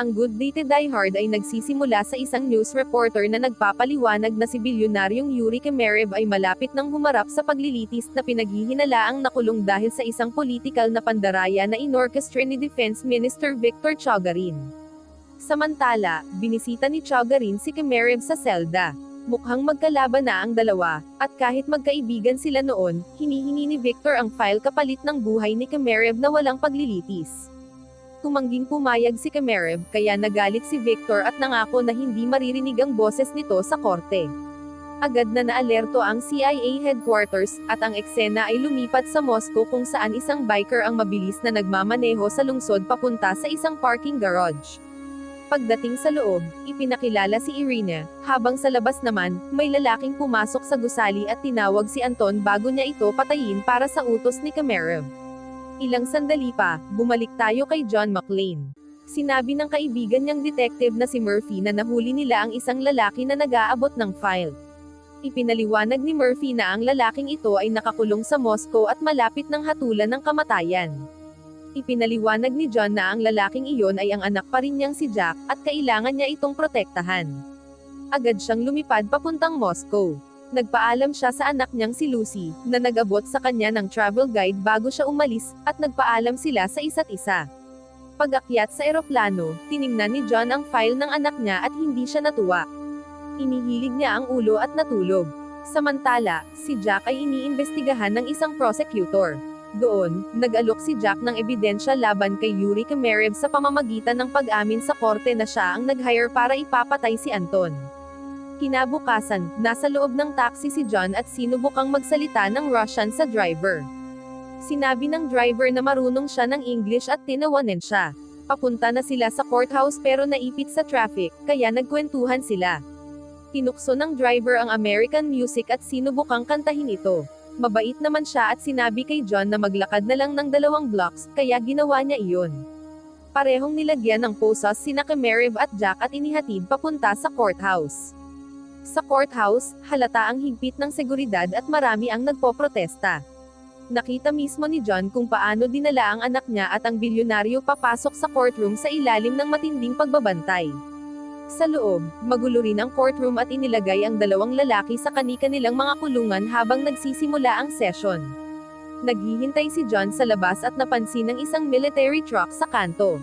Ang Good Day to Die Hard ay nagsisimula sa isang news reporter na nagpapaliwanag na si bilyonaryong Yuri Kemerev ay malapit nang humarap sa paglilitis na pinaghihinalaang nakulong dahil sa isang politikal na pandaraya na inorkestra ni Defense Minister Viktor Chogarin. Samantala, binisita ni Chogarin si Kemerev sa selda. Mukhang magkalaban na ang dalawa, at kahit magkaibigan sila noon, hinihingi ni Victor ang file kapalit ng buhay ni Kemerev na walang paglilitis. Tumangging pumayag si Kemerev, kaya nagalit si Victor at nangako na hindi maririnig ang boses nito sa korte. Agad na naalerto ang CIA headquarters, at ang eksena ay lumipat sa Moscow kung saan isang biker ang mabilis na nagmamaneho sa lungsod papunta sa isang parking garage. Pagdating sa loob, ipinakilala si Irina, habang sa labas naman, may lalaking pumasok sa gusali at tinawag si Anton bago niya ito patayin para sa utos ni Kemerev. Ilang sandali pa, bumalik tayo kay John McClane. Sinabi ng kaibigan niyang detective na si Murphy na nahuli nila ang isang lalaki na nag-aabot ng file. Ipinaliwanag ni Murphy na ang lalaking ito ay nakakulong sa Moscow at malapit ng hatulan ng kamatayan. Ipinaliwanag ni John na ang lalaking iyon ay ang anak pa rin niyang si Jack, at kailangan niya itong protektahan. Agad siyang lumipad papuntang Moscow. Nagpaalam siya sa anak niyang si Lucy, na nag-abot sa kanya ng travel guide bago siya umalis, at nagpaalam sila sa isa't isa. Pag-akyat sa eroplano, tiningnan ni John ang file ng anak niya at hindi siya natuwa. Inihilig niya ang ulo at natulog. Samantala, si Jack ay iniimbestigahan ng isang prosecutor. Doon, nag-alok si Jack ng ebidensya laban kay Yuri Kemerev sa pamamagitan ng pag-amin sa korte na siya ang nag-hire para ipapatay si Anton. Kinabukasan, nasa loob ng taxi si John at sinubukang magsalita ng Russian sa driver. Sinabi ng driver na marunong siya ng English at tinawanan siya. Papunta na sila sa courthouse pero naipit sa traffic, kaya nagkwentuhan sila. Tinukso ng driver ang American music at sinubukang kantahin ito. Mabait naman siya at sinabi kay John na maglakad na lang ng dalawang blocks, kaya ginawa niya iyon. Parehong nilagyan ng posas sina Kemerev at Jack at inihatid papunta sa courthouse. Sa courthouse, halata ang higpit ng seguridad at marami ang nagpoprotesta. Nakita mismo ni John kung paano dinala ang anak niya at ang bilyonaryo papasok sa courtroom sa ilalim ng matinding pagbabantay. Sa loob, magulo rin ang courtroom at inilagay ang dalawang lalaki sa kani-kanilang mga kulungan habang nagsisimula ang session. Naghihintay si John sa labas at napansin ng isang military truck sa kanto.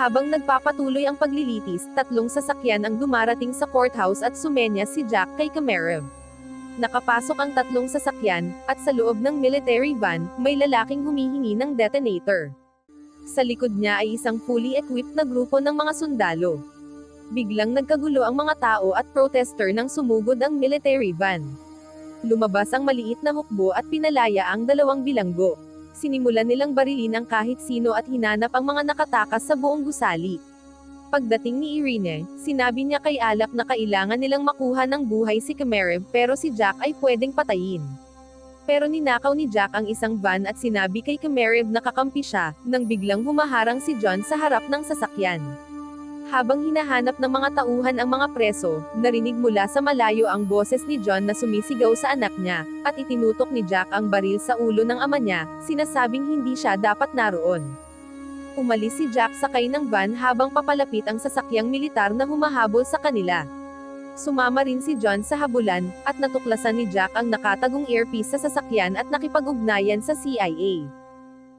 Habang nagpapatuloy ang paglilitis, tatlong sasakyan ang dumarating sa courthouse at sumenya si Jack kay Kemerev. Nakapasok ang tatlong sasakyan, at sa loob ng military van, may lalaking humihingi ng detonator. Sa likod niya ay isang fully equipped na grupo ng mga sundalo. Biglang nagkagulo ang mga tao at protester nang sumugod ang military van. Lumabas ang maliit na hukbo at pinalaya ang dalawang bilanggo. Sinimulan nilang barilin ang kahit sino at hinanap ang mga nakatakas sa buong gusali. Pagdating ni Irene, sinabi niya kay Alak na kailangan nilang makuha ng buhay si Kemerev pero si Jack ay pwedeng patayin. Pero ninakaw ni Jack ang isang van at sinabi kay Kemerev na kakampi siya, nang biglang humaharang si John sa harap ng sasakyan. Habang hinahanap ng mga tauhan ang mga preso, narinig mula sa malayo ang boses ni John na sumisigaw sa anak niya, at itinutok ni Jack ang baril sa ulo ng ama niya, sinasabing hindi siya dapat naroon. Umalis si Jack sakay ng van habang papalapit ang sasakyang militar na humahabol sa kanila. Sumama rin si John sa habulan, at natuklasan ni Jack ang nakatagong earpiece sa sasakyan at nakipag-ugnayan sa CIA.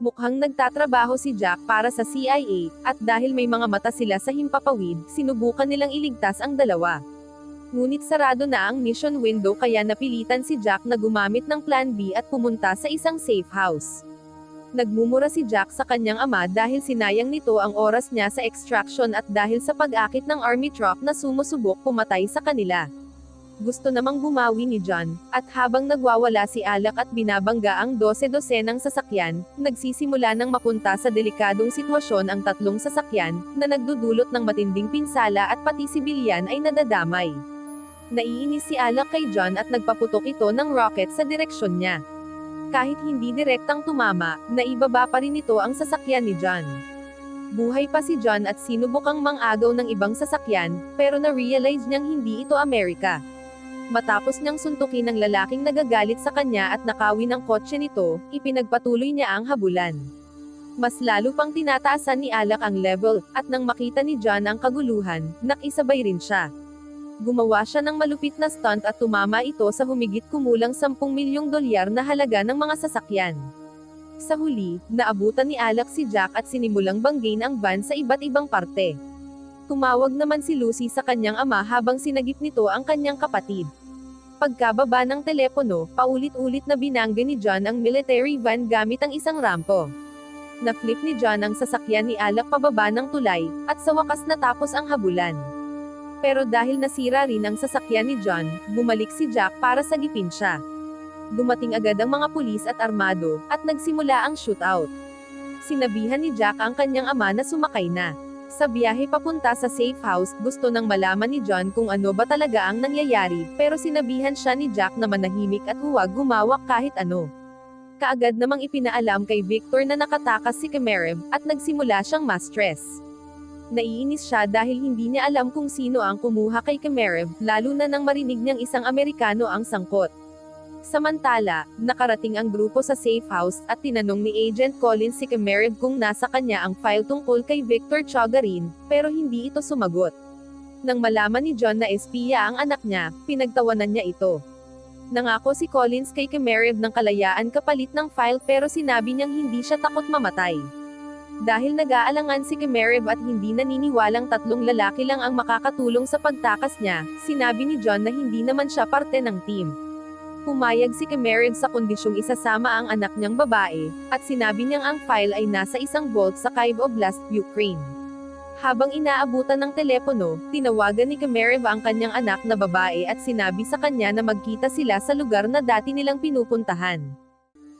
Mukhang nagtatrabaho si Jack para sa CIA, at dahil may mga mata sila sa himpapawid, sinubukan nilang iligtas ang dalawa. Ngunit sarado na ang mission window kaya napilitan si Jack na gumamit ng Plan B at pumunta sa isang safe house. Nagmumura si Jack sa kanyang ama dahil sinayang nito ang oras niya sa extraction at dahil sa pag-akit ng army truck na sumusubok pumatay sa kanila. Gusto namang bumawi ni John, at habang nagwawala si Alak at binabangga ang 12-12 ng sasakyan, nagsisimula ng mapunta sa delikadong sitwasyon ang tatlong sasakyan, na nagdudulot ng matinding pinsala at pati si Bilyan ay nadadamay. Naiinis si Alak kay John at nagpaputok ito ng rocket sa direksyon niya. Kahit hindi direktang tumama, naibaba pa rin ito ang sasakyan ni John. Buhay pa si John at sinubukang mangagaw ng ibang sasakyan, pero na-realize niyang hindi ito Amerika. Matapos niyang suntukin ng lalaking nagagalit sa kanya at nakawin ang kotse nito, ipinagpatuloy niya ang habulan. Mas lalo pang tinataasan ni Alak ang level, at nang makita ni John ang kaguluhan, nakisabay rin siya. Gumawa siya ng malupit na stunt at tumama ito sa humigit kumulang 10 milyong dolyar na halaga ng mga sasakyan. Sa huli, naabutan ni Alak si Jack at sinimulang banggain ang van sa iba't ibang parte. Tumawag naman si Lucy sa kanyang ama habang sinagip nito ang kanyang kapatid. Pagkababa ng telepono, paulit-ulit na binangga ni John ang military van gamit ang isang rampo. Na-flip ni John ang sasakyan ni Alak pababa ng tulay, at sa wakas natapos ang habulan. Pero dahil nasira rin ang sasakyan ni John, bumalik si Jack para sagipin siya. Dumating agad ang mga pulis at armado, at nagsimula ang shootout. Sinabihan ni Jack ang kanyang ama na sumakay na. Sa biyahe papunta sa safe house, gusto nang malaman ni John kung ano ba talaga ang nangyayari, pero sinabihan siya ni Jack na manahimik at huwag gumawak kahit ano. Kaagad namang ipinaalam kay Victor na nakatakas si Kemerev, at nagsimula siyang ma-stress. Naiinis siya dahil hindi niya alam kung sino ang kumuha kay Kemerev, lalo na nang marinig niyang isang Amerikano ang sangkot. Samantala, nakarating ang grupo sa safe house at tinanong ni Agent Collins si Kemerev kung nasa kanya ang file tungkol kay Victor Chogarin, pero hindi ito sumagot. Nang malaman ni John na espiya ang anak niya, pinagtawanan niya ito. Nangako si Collins kay Kemerev ng kalayaan kapalit ng file pero sinabi niyang hindi siya takot mamatay. Dahil nag-aalangan si Kemerev at hindi naniniwalang tatlong lalaki lang ang makakatulong sa pagtakas niya, sinabi ni John na hindi naman siya parte ng team. Pumayag si Kemerev sa kondisyong isasama ang anak niyang babae, at sinabi niyang ang file ay nasa isang vault sa Kyiv Oblast, Ukraine. Habang inaabutan ng telepono, tinawagan ni Kemerev ang kanyang anak na babae at sinabi sa kanya na magkita sila sa lugar na dati nilang pinupuntahan.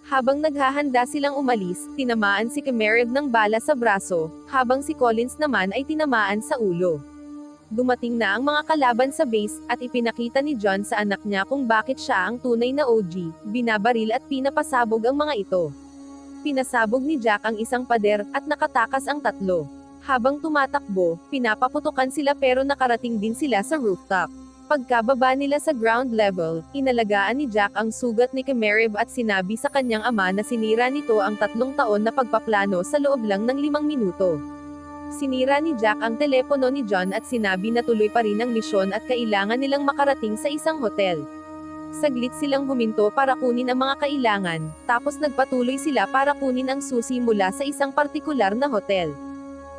Habang naghahanda silang umalis, tinamaan si Kemerev ng bala sa braso, habang si Collins naman ay tinamaan sa ulo. Dumating na ang mga kalaban sa base, at ipinakita ni John sa anak niya kung bakit siya ang tunay na OG, binabaril at pinapasabog ang mga ito. Pinasabog ni Jack ang isang pader, at nakatakas ang tatlo. Habang tumatakbo, pinapaputukan sila pero nakarating din sila sa rooftop. Pagkababa nila sa ground level, inalagaan ni Jack ang sugat ni Kemerev at sinabi sa kanyang ama na sinira nito ang tatlong taon na pagpaplano sa loob lang ng limang minuto. Sinira ni Jack ang telepono ni John at sinabi na tuloy pa rin ang misyon at kailangan nilang makarating sa isang hotel. Saglit silang huminto para kunin ang mga kailangan, tapos nagpatuloy sila para kunin ang susi mula sa isang partikular na hotel.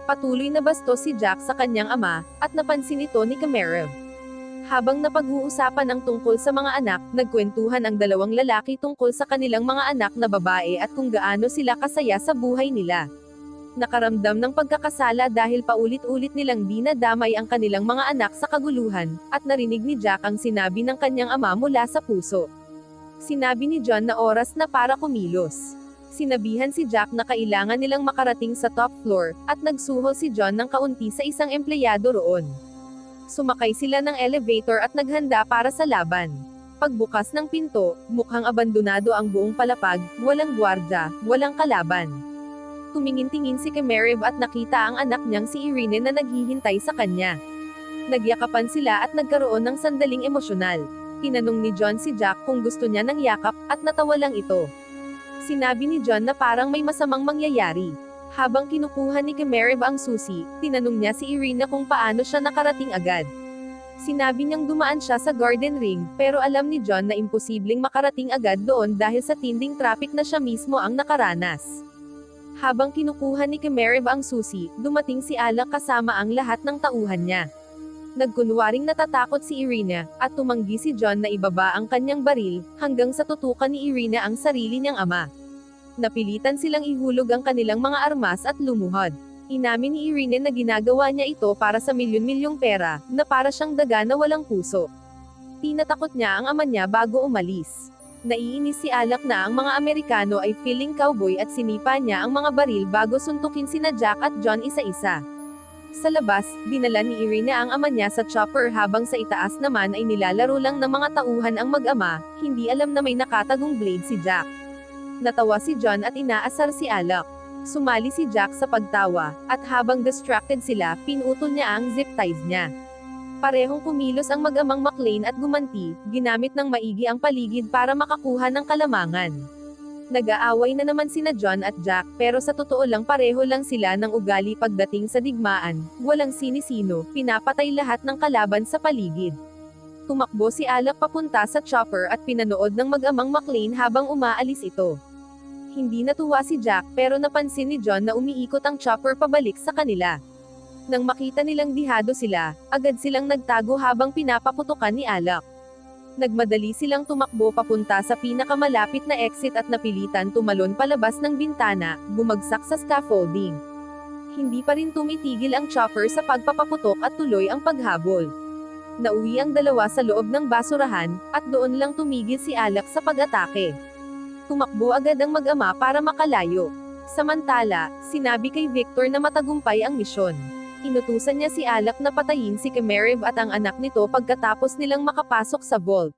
Patuloy na basto si Jack sa kanyang ama, at napansin ito ni Kemerev. Habang napag-uusapan ang tungkol sa mga anak, nagkwentuhan ang dalawang lalaki tungkol sa kanilang mga anak na babae at kung gaano sila kasaya sa buhay nila nakaramdam ng pagkakasala dahil paulit-ulit nilang dinadamay ang kanilang mga anak sa kaguluhan, at narinig ni Jack ang sinabi ng kanyang ama mula sa puso. Sinabi ni John na oras na para kumilos. Sinabihan si Jack na kailangan nilang makarating sa top floor, at nagsuhol si John ng kaunti sa isang empleyado roon. Sumakay sila ng elevator at naghanda para sa laban. Pagbukas ng pinto, mukhang abandonado ang buong palapag, walang gwardya, walang kalaban tumingin-tingin si Kemerev at nakita ang anak niyang si Irene na naghihintay sa kanya. Nagyakapan sila at nagkaroon ng sandaling emosyonal. Tinanong ni John si Jack kung gusto niya ng yakap, at natawa lang ito. Sinabi ni John na parang may masamang mangyayari. Habang kinukuha ni Kemerev ang susi, tinanong niya si Irina kung paano siya nakarating agad. Sinabi niyang dumaan siya sa garden ring, pero alam ni John na imposibleng makarating agad doon dahil sa tinding traffic na siya mismo ang nakaranas. Habang kinukuha ni Kemerev ang susi, dumating si Alak kasama ang lahat ng tauhan niya. Nagkunwaring natatakot si Irina, at tumanggi si John na ibaba ang kanyang baril, hanggang sa tutukan ni Irina ang sarili niyang ama. Napilitan silang ihulog ang kanilang mga armas at lumuhod. Inamin ni Irene na ginagawa niya ito para sa milyon-milyong pera, na para siyang daga na walang puso. Tinatakot niya ang ama niya bago umalis. Naiinis si Alak na ang mga Amerikano ay feeling cowboy at sinipa niya ang mga baril bago suntukin sina Jack at John isa-isa. Sa labas, dinala ni Irina ang ama niya sa chopper habang sa itaas naman ay nilalaro lang ng mga tauhan ang mag-ama, hindi alam na may nakatagong blade si Jack. Natawa si John at inaasar si Alak. Sumali si Jack sa pagtawa, at habang distracted sila, pinutol niya ang zip ties niya. Parehong kumilos ang mag-amang McLean at gumanti, ginamit ng maigi ang paligid para makakuha ng kalamangan. Nag-aaway na naman sina John at Jack pero sa totoo lang pareho lang sila ng ugali pagdating sa digmaan, walang sinisino, pinapatay lahat ng kalaban sa paligid. Tumakbo si Alec papunta sa chopper at pinanood ng mag-amang McLean habang umaalis ito. Hindi natuwa si Jack pero napansin ni John na umiikot ang chopper pabalik sa kanila. Nang makita nilang dihado sila, agad silang nagtago habang pinapaputukan ni Alec. Nagmadali silang tumakbo papunta sa pinakamalapit na exit at napilitan tumalon palabas ng bintana, bumagsak sa scaffolding. Hindi pa rin tumitigil ang chopper sa pagpapaputok at tuloy ang paghabol. Nauwi ang dalawa sa loob ng basurahan, at doon lang tumigil si Alec sa pag-atake. Tumakbo agad ang mag-ama para makalayo. Samantala, sinabi kay Victor na matagumpay ang misyon. Inutusan niya si Alak na patayin si Kemerev at ang anak nito pagkatapos nilang makapasok sa vault.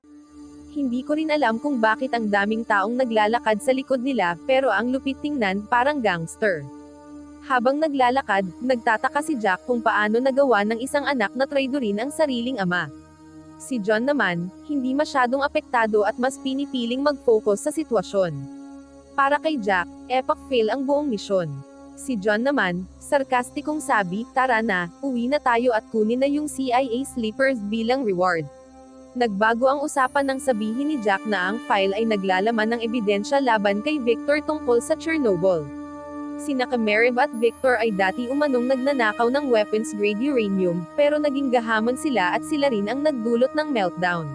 Hindi ko rin alam kung bakit ang daming taong naglalakad sa likod nila, pero ang lupit tingnan parang gangster. Habang naglalakad, nagtataka si Jack kung paano nagawa ng isang anak na traidorin ang sariling ama. Si John naman, hindi masyadong apektado at mas pinipiling mag-focus sa sitwasyon. Para kay Jack, epic fail ang buong misyon. Si John naman, sarkastikong sabi, tara na, uwi na tayo at kunin na yung CIA sleepers bilang reward. Nagbago ang usapan nang sabihin ni Jack na ang file ay naglalaman ng ebidensya laban kay Victor tungkol sa Chernobyl. Sina Kamerev at Victor ay dati umanong nagnanakaw ng weapons-grade uranium, pero naging gahamon sila at sila rin ang nagdulot ng meltdown.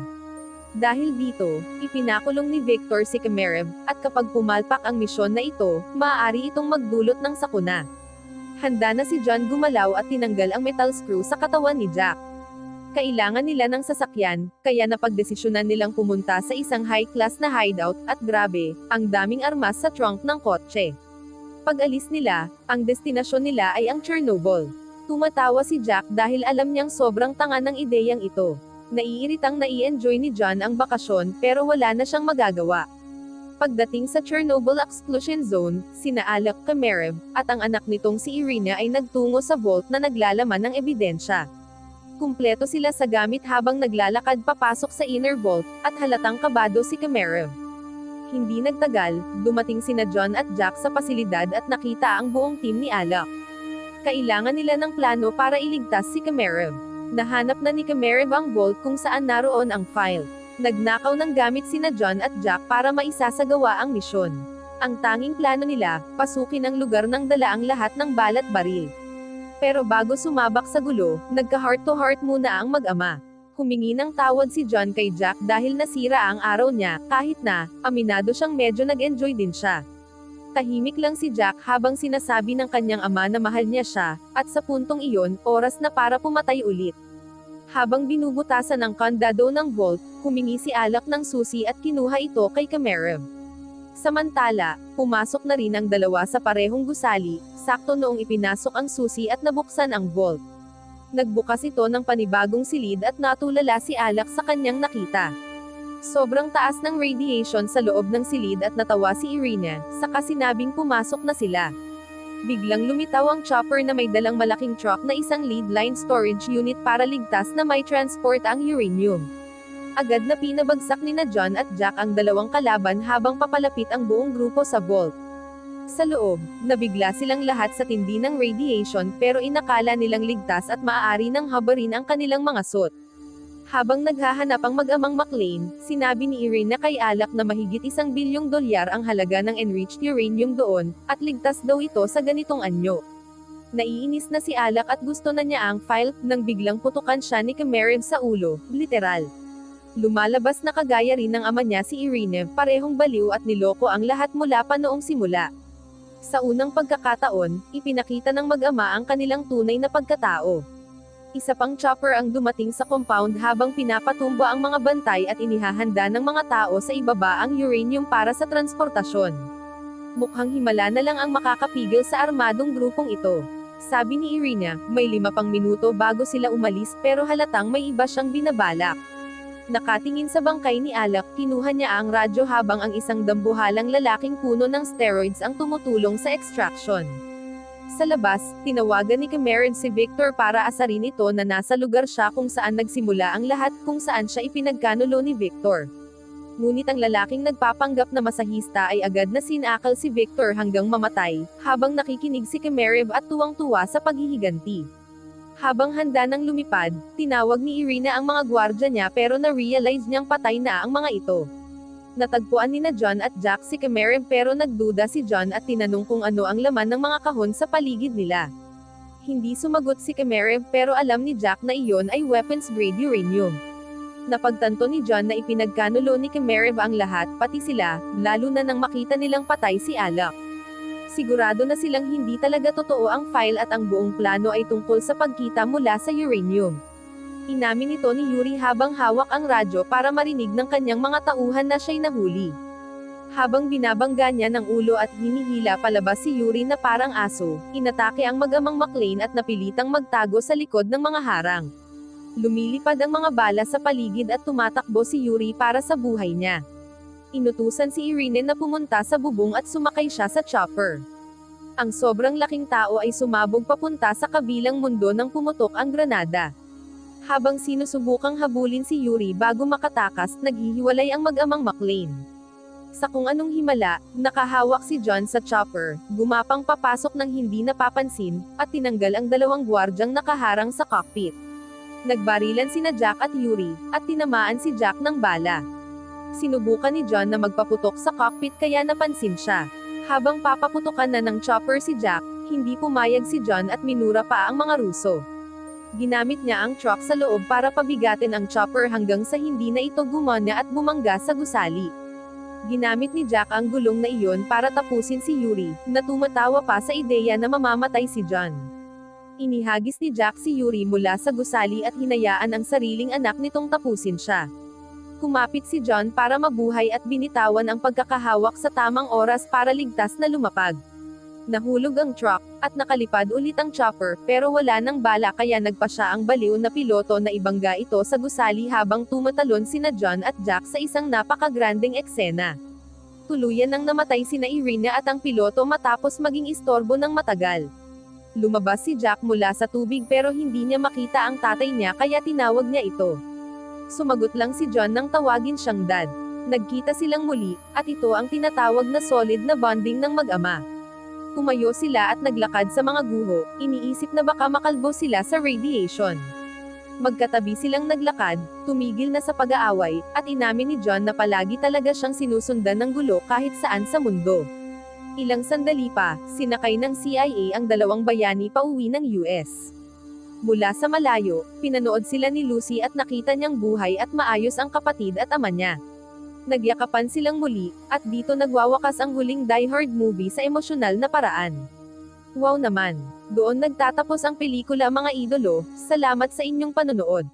Dahil dito, ipinakulong ni Victor si Kamerev, at kapag pumalpak ang misyon na ito, maaari itong magdulot ng sakuna. Handa na si John gumalaw at tinanggal ang metal screw sa katawan ni Jack. Kailangan nila ng sasakyan, kaya napagdesisyonan nilang pumunta sa isang high-class na hideout, at grabe, ang daming armas sa trunk ng kotse. Pag-alis nila, ang destinasyon nila ay ang Chernobyl. Tumatawa si Jack dahil alam niyang sobrang tanga ng ideyang ito. Naiiritang nai-enjoy ni John ang bakasyon pero wala na siyang magagawa. Pagdating sa Chernobyl Exclusion Zone, sina Alec Kamerev, at ang anak nitong si Irina ay nagtungo sa vault na naglalaman ng ebidensya. Kumpleto sila sa gamit habang naglalakad papasok sa inner vault, at halatang kabado si Kamerev. Hindi nagtagal, dumating sina John at Jack sa pasilidad at nakita ang buong team ni Alec. Kailangan nila ng plano para iligtas si Kamerev. Nahanap na ni Kamerev ang vault kung saan naroon ang file. Nagnakaw ng gamit sina John at Jack para maisasagawa ang misyon. Ang tanging plano nila, pasukin ang lugar ng dala ang lahat ng balat baril. Pero bago sumabak sa gulo, nagka-heart to heart muna ang mag-ama. Humingi ng tawad si John kay Jack dahil nasira ang araw niya, kahit na, aminado siyang medyo nag-enjoy din siya. Tahimik lang si Jack habang sinasabi ng kanyang ama na mahal niya siya, at sa puntong iyon, oras na para pumatay ulit. Habang binubutasan ng kandado ng vault, humingi si Alak ng susi at kinuha ito kay Kamerev. Samantala, pumasok na rin ang dalawa sa parehong gusali, sakto noong ipinasok ang susi at nabuksan ang vault. Nagbukas ito ng panibagong silid at natulala si Alak sa kanyang nakita. Sobrang taas ng radiation sa loob ng silid at natawa si Irina, saka sinabing pumasok na sila. Biglang lumitaw ang chopper na may dalang malaking truck na isang lead line storage unit para ligtas na may transport ang uranium. Agad na pinabagsak ni na John at Jack ang dalawang kalaban habang papalapit ang buong grupo sa vault. Sa loob, nabigla silang lahat sa tindi ng radiation pero inakala nilang ligtas at maaari nang habarin ang kanilang mga suit. Habang naghahanap ang mag-amang McLean, sinabi ni Irene kay Alak na mahigit isang bilyong dolyar ang halaga ng enriched uranium doon, at ligtas daw ito sa ganitong anyo. Naiinis na si Alak at gusto na niya ang file, nang biglang putukan siya ni Kamerev sa ulo, literal. Lumalabas na kagaya rin ng ama niya si Irene, parehong baliw at niloko ang lahat mula pa noong simula. Sa unang pagkakataon, ipinakita ng mag-ama ang kanilang tunay na pagkatao. Isa pang chopper ang dumating sa compound habang pinapatumba ang mga bantay at inihahanda ng mga tao sa ibaba ang uranium para sa transportasyon. Mukhang himala na lang ang makakapigil sa armadong grupong ito. Sabi ni Irina, may lima pang minuto bago sila umalis pero halatang may iba siyang binabalak. Nakatingin sa bangkay ni Alak, kinuha niya ang radyo habang ang isang dambuhalang lalaking puno ng steroids ang tumutulong sa extraction. Sa labas, tinawagan ni Cameron si Victor para asarin ito na nasa lugar siya kung saan nagsimula ang lahat kung saan siya ipinagkanulo ni Victor. ngunit ang lalaking nagpapanggap na masahista ay agad na sinakal si Victor hanggang mamatay, habang nakikinig si Kemerev at tuwang-tuwa sa paghihiganti. Habang handa nang lumipad, tinawag ni Irina ang mga gwardya niya pero na-realize niyang patay na ang mga ito. Natagpuan ni na John at Jack si Kemerev pero nagduda si John at tinanong kung ano ang laman ng mga kahon sa paligid nila. Hindi sumagot si Kemerev pero alam ni Jack na iyon ay weapons-grade uranium. Napagtanto ni John na ipinagkanulo ni Kemerev ang lahat, pati sila, lalo na nang makita nilang patay si Alak. Sigurado na silang hindi talaga totoo ang file at ang buong plano ay tungkol sa pagkita mula sa uranium. Inamin ito ni Yuri habang hawak ang radyo para marinig ng kanyang mga tauhan na siya'y nahuli. Habang binabangga niya ng ulo at hinihila palabas si Yuri na parang aso, inatake ang mag-amang McLean at napilitang magtago sa likod ng mga harang. Lumilipad ang mga bala sa paligid at tumatakbo si Yuri para sa buhay niya. Inutusan si Irene na pumunta sa bubong at sumakay siya sa chopper. Ang sobrang laking tao ay sumabog papunta sa kabilang mundo nang pumutok ang granada. Habang sinusubukang habulin si Yuri bago makatakas, naghihiwalay ang mag-amang McLean. Sa kung anong himala, nakahawak si John sa chopper, gumapang papasok ng hindi napapansin, at tinanggal ang dalawang gwardyang nakaharang sa cockpit. Nagbarilan sina Jack at Yuri, at tinamaan si Jack ng bala. Sinubukan ni John na magpaputok sa cockpit kaya napansin siya. Habang papaputokan na ng chopper si Jack, hindi pumayag si John at minura pa ang mga Ruso. Ginamit niya ang truck sa loob para pabigatin ang chopper hanggang sa hindi na ito gumana at bumangga sa gusali. Ginamit ni Jack ang gulong na iyon para tapusin si Yuri, na tumatawa pa sa ideya na mamamatay si John. Inihagis ni Jack si Yuri mula sa gusali at hinayaan ang sariling anak nitong tapusin siya. Kumapit si John para mabuhay at binitawan ang pagkakahawak sa tamang oras para ligtas na lumapag. Nahulog ang truck, at nakalipad ulit ang chopper, pero wala nang bala kaya nagpa siya ang baliw na piloto na ibangga ito sa gusali habang tumatalon sina John at Jack sa isang napakagrandeng eksena. Tuluyan nang namatay sina Irina at ang piloto matapos maging istorbo ng matagal. Lumabas si Jack mula sa tubig pero hindi niya makita ang tatay niya kaya tinawag niya ito. Sumagot lang si John nang tawagin siyang dad. Nagkita silang muli, at ito ang tinatawag na solid na bonding ng mag-ama. Kumayo sila at naglakad sa mga guho, iniisip na baka makalbo sila sa radiation. Magkatabi silang naglakad, tumigil na sa pag-aaway, at inamin ni John na palagi talaga siyang sinusundan ng gulo kahit saan sa mundo. Ilang sandali pa, sinakay ng CIA ang dalawang bayani pauwi ng US. Mula sa malayo, pinanood sila ni Lucy at nakita niyang buhay at maayos ang kapatid at ama niya. Nagyakapan silang muli, at dito nagwawakas ang huling Die Hard movie sa emosyonal na paraan. Wow naman! Doon nagtatapos ang pelikula mga idolo, salamat sa inyong panonood.